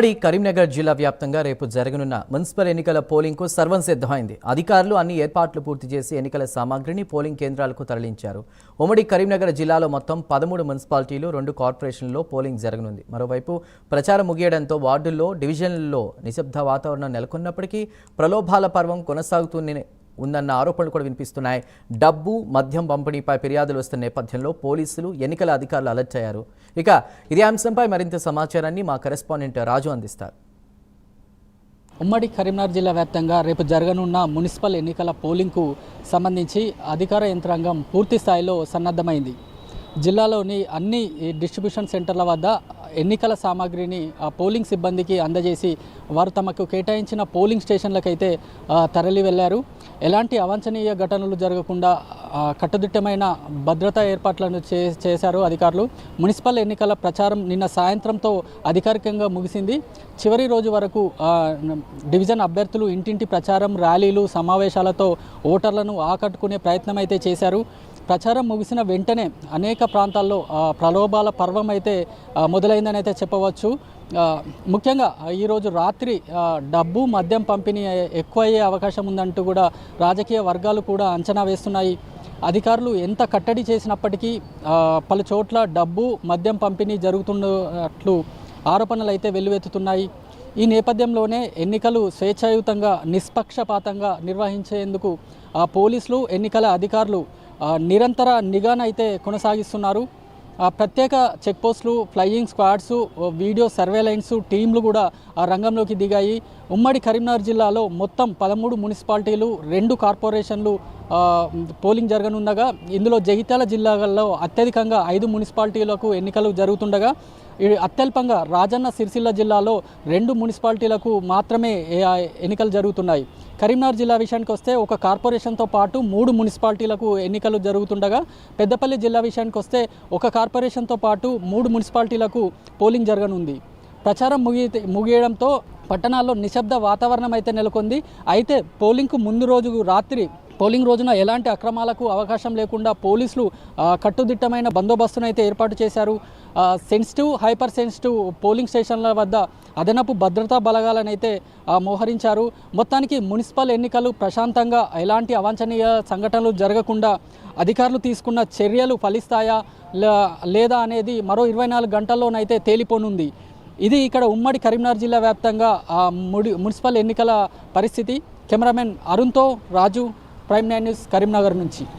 ఉమ్మడి కరీంనగర్ జిల్లా వ్యాప్తంగా రేపు జరగనున్న మున్సిపల్ ఎన్నికల పోలింగ్కు సర్వం సిద్ధమైంది. అధికారులు అన్ని ఏర్పాట్లు పూర్తి చేసి ఎన్నికల సామాగ్రిని పోలింగ్ కేంద్రాలకు తరలించారు. ఉమ్మడి కరీంనగర్ జిల్లాలో మొత్తం పదమూడు మున్సిపాలిటీలు రెండు కార్పొరేషన్లలో పోలింగ్ జరగనుంది. మరోవైపు ప్రచారం ముగియడంతో వార్డుల్లో డివిజన్లలో నిశ్శబ్ద వాతావరణం నెలకొన్నప్పటికీ ప్రలోభాల పర్వం కొనసాగుతూనే ఉందన్న ఆరోపణలు కూడా వినిపిస్తున్నాయి. డబ్బు మద్యం పంపిణీపై ఫిర్యాదులు వస్తున్న నేపథ్యంలో పోలీసులు ఎన్నికల అధికారులు అలర్ట్ అయ్యారు. ఇక ఇదే అంశంపై మరింత సమాచారాన్ని మా కరెస్పాండెంట్ రాజు అందిస్తారు. ఉమ్మడి కరీంనగర్ జిల్లా వ్యాప్తంగా రేపు జరగనున్న మున్సిపల్ ఎన్నికల పోలింగ్కు సంబంధించి అధికార యంత్రాంగం పూర్తి స్థాయిలో సన్నద్ధమైంది. జిల్లాలోని అన్ని డిస్ట్రిబ్యూషన్ సెంటర్ల వద్ద ఎన్నికల సామాగ్రిని ఆ పోలింగ్ సిబ్బందికి అందజేసి వారు తమకు కేటాయించిన పోలింగ్ స్టేషన్లకైతే తరలి వెళ్ళారు ఎలాంటి అవాంఛనీయ ఘటనలు జరగకుండా కట్టుదిట్టమైన భద్రతా ఏర్పాట్లను చే చేశారు అధికారులు. మున్సిపల్ ఎన్నికల ప్రచారం నిన్న సాయంత్రంతో అధికారికంగా ముగిసింది. చివరి రోజు వరకు డివిజన్ అభ్యర్థులు ఇంటింటి ప్రచారం ర్యాలీలు సమావేశాలతో ఓటర్లను ఆకట్టుకునే ప్రయత్నం అయితే చేశారు. ప్రచారం ముగిసిన వెంటనే అనేక ప్రాంతాల్లో ప్రలోభాల పర్వం అయితే మొదలైందని అయితే చెప్పవచ్చు. ముఖ్యంగా ఈరోజు రాత్రి డబ్బు మద్యం పంపిణీ ఎక్కువయ్యే అవకాశం ఉందంటూ కూడా రాజకీయ వర్గాలు కూడా అంచనా వేస్తున్నాయి. అధికారులు ఎంత కట్టడి చేసినప్పటికీ పలు చోట్ల డబ్బు మద్యం పంపిణీ జరుగుతున్నట్లు ఆరోపణలు అయితే వెల్లువెత్తుతున్నాయి. ఈ నేపథ్యంలోనే ఎన్నికలు స్వేచ్ఛాయుతంగా నిష్పక్షపాతంగా నిర్వహించేందుకు పోలీసులు ఎన్నికల అధికారులు నిరంతర నిరంతర నిఘానైతే కొనసాగిస్తున్నారు. ప్రత్యేక చెక్ పోస్టులు ఫ్లయింగ్ స్క్వాడ్స్ వీడియో సర్వేలైన్స్ టీంలు కూడా ఆ రంగంలోకి దిగాయి. ఉమ్మడి కరీంనగర్ జిల్లాలో మొత్తం పదమూడు మున్సిపాలిటీలు రెండు కార్పొరేషన్లు పోలింగ్ జరగనుండగా ఇందులో జగిత్యాల జిల్లాలో అత్యధికంగా ఐదు మున్సిపాలిటీలకు ఎన్నికలు జరుగుతుండగా ఈ అత్యల్పంగా రాజన్న సిరిసిల్ల జిల్లాలో రెండు మున్సిపాలిటీలకు మాత్రమే ఎన్నికలు జరుగుతున్నాయి. కరీంనగర్ జిల్లా విషయానికి వస్తే ఒక కార్పొరేషన్తో పాటు మూడు మున్సిపాలిటీలకు ఎన్నికలు జరుగుతుండగా పెద్దపల్లి జిల్లా విషయానికి వస్తే ఒక కార్పొరేషన్తో పాటు మూడు మున్సిపాలిటీలకు పోలింగ్ జరగనుంది. ప్రచారం ముగి ముగియడంతో పట్టణాల్లో నిశ్శబ్ద వాతావరణం అయితే నెలకొంది. అయితే పోలింగ్కు ముందు రోజు రాత్రి పోలింగ్ రోజున ఎలాంటి అక్రమాలకు అవకాశం లేకుండా పోలీసులు కట్టుదిట్టమైన బందోబస్తును అయితే ఏర్పాటు చేశారు. సెన్సిటివ్ హైపర్ సెన్సిటివ్ పోలింగ్ స్టేషన్ల వద్ద అదనపు భద్రతా బలగాలను అయితే మోహరించారు. మొత్తానికి మున్సిపల్ ఎన్నికలు ప్రశాంతంగా ఎలాంటి అవాంఛనీయ సంఘటనలు జరగకుండా అధికారులు తీసుకున్న చర్యలు ఫలిస్తాయా లేదా అనేది మరో ఇరవై నాలుగు గంటల్లోనైతే తేలిపోనుంది. ఇది ఇక్కడ ఉమ్మడి కరీంనగర్ జిల్లా వ్యాప్తంగా ముడి మున్సిపల్ ఎన్నికల పరిస్థితి. Cameraman అరుణ్తో Raju Prime nine news Karimnagar నుంచి.